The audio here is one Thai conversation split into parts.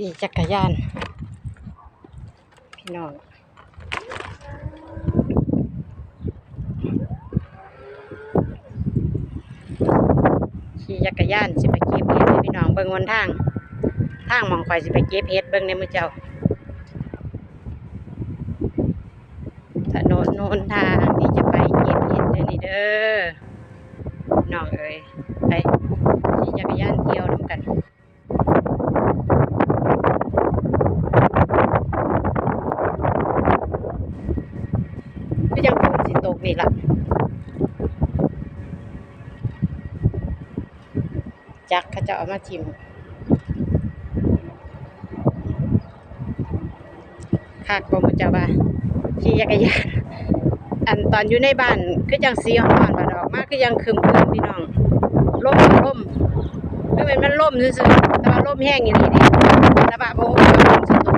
ขี่จักรยาน พี่น้องขี่จักรยานสิไปเก็บเห็ดพี่น้องเบิ่งวนทาง ทางมองข่อยสิไปเก็บเห็ดเบิ่งในมือเจ้าถนนโนนทางที่จะไปเก็บเห็ดเด้อนี่เด้อน้องเอ้ยไปขี่จักรยานเที่ยวน้ำกัน ก็ยังฝ นสิตกนี่ล่ะจักเขาจะเอามาทิมคากบ่มุเจ้าว่าขี่จักรยานอันตอนอยู่ในบ้านคือยังสีอ่อนๆบาดออกมาคือยังคึมคืนพี่น้องล่มล่มคือเป็นมันล่มซื่อๆแต่ว่าล่มแห้งอย่างนี้ดิแต่ว่าบ่ฮู้ว่าฝนสิตก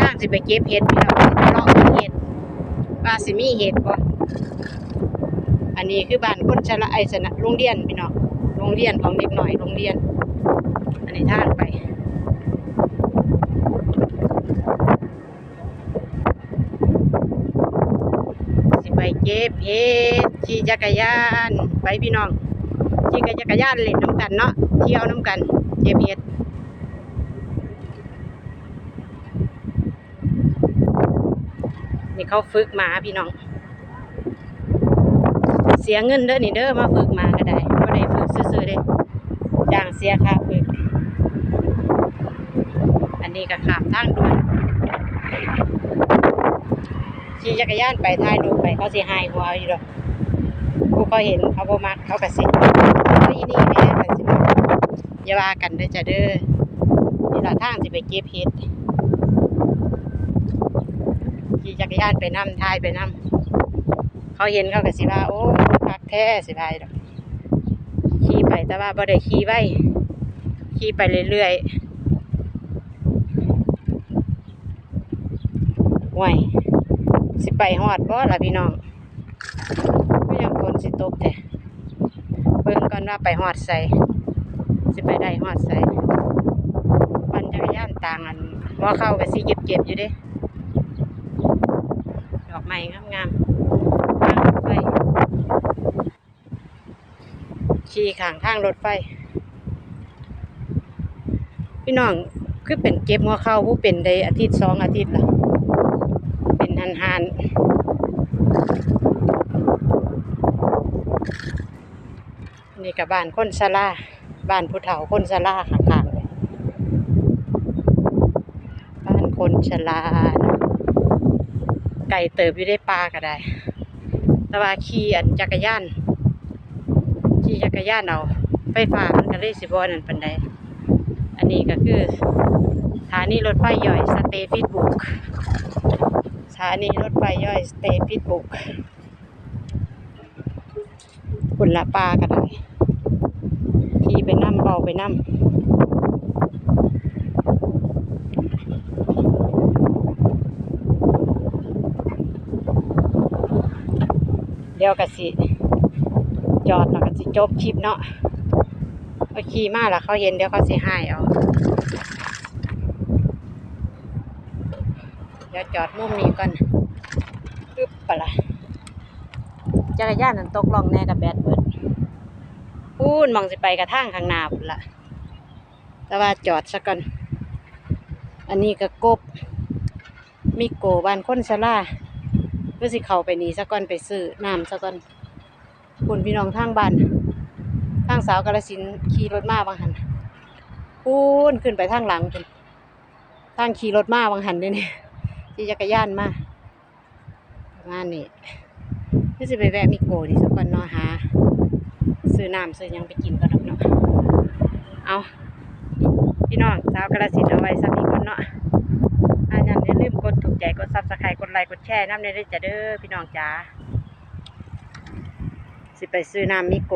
ทางสิไปเก็บเห็ดพี่น้องเลาะเห็ด ว่าสิมีเห็ดบ่อันนี้คือบ้านคนชราไอสนะโรงเรียนพี่น้องโรงเรียนของเด็กหน่อยโรงเรียน อันนี้ท่างไปสิไปเก็บเห็ดขี่จักรยานไปพี่น้องขี่จักรยานเล่นน้ำกันเนาะเที่ยวน้ำกันเก็บเห็ด นี่เขาฝึกหมาพี่น้อง เสียเงินเด้อนี่เด้อมาฝึกหมาก็ได้ก็ได้ฝึกซื่อๆเด้จ้างเสียค่าฝึก อันนี้ก็ขามทางด่วนขี่จักรยานไปถ่ายรูไปเขาสิหายหัวอยู่ดอกผู้เขาเห็นเขาบ่มักเขาก็สิเอาอีนี่แม่กันสิมอย่าว่ากันเด้อจ้ะเด้อนี่ล่ะทางสิไปเก็บเห็ด ขี่จักรยานไปนํถ่ายไปนํเขาเห็นเขาก็สิว่าโอ้คักแท้สิพายดอกขี่ไปแต่ว่าบ่ได้ขี่ไว้ขี่ไปเรื่อยๆห่วยสิไปฮอดบ่ล่ะพี่น้องก็ยังฝนสิตกแต่เบิ่งก่อนว่าไปฮอดใส่สิไปได้ฮอดใส่ปั่นจักรยานต่างอันบ่เข้าก็สิเก็บๆอยู่เด้ ดอกไม้งามๆทางรถไฟขี่ข้างทางรถไฟ พี่น้องคือเป็นเก็บหัวเข้าผู้เป็นได้อาทิตย์สองอาทิตย์ละเป็นหันหันนี่กับบ้านคนชราบ้านผู้เฒ่าคนชราข้างๆเลยบ้านคนชรานะ ไก่เติบอยู่ได้ปลาก็ได้ แต่ว่าขี่อันจักรยานขี่จักรยานเอาไฟฟ้ามันก็เลยสิบอนั่นปันใดอันนี้ก็คือสถานีรถไฟย่อยสเตฟิตบุกสถานีรถไฟย่อยสเตฟิตบุกคุนละปลาก็ได้ขี่ไปน้ำเบาไปน้ำ เดี๋ยวกะสิ จอดแล้วก็สิจบคลิปเนาะเอาขี่มาแล้วเขาเห็นเดี๋ยวเขาสิให้เอาเดี๋ยวจอดมุมนี้ก่อนปึ๊บไปละจักรยานนั่นตกลองแน่กับแบดเบิดพูนมองสิไปกระทางข้างหน้าพุ่นละแต่ว่าจอดซะก่อน อันนี้ก็กบ มีโกบ้านคนชรา พื่อสิเขาไปนี่ซะก่อนไปซื้อน้ำซะก่อนคุณพี่น้องทางบ้านทางสาวกาลสินขี่รถมาบางหันพูนขึ้นไปทางหลังพุ่นทางขี่รถมาบางหันเด้นี่ยขี่จักรยานมาประมาณนี้นี่จะไปแวะมิโกดิสักก่อนนาะหาซื้อน้ำซื้อยังไปกินก่อนเนาะเอาพี่น้องสาวกระสินเอาไว้สักนิดก่อนเนาะอันนั้น ใจกดซับสไครต์กดไลค์กดแชร์น้ำในได้จะเด้อพี่น้องจ๋าสิไปซื้อน้ำมิโก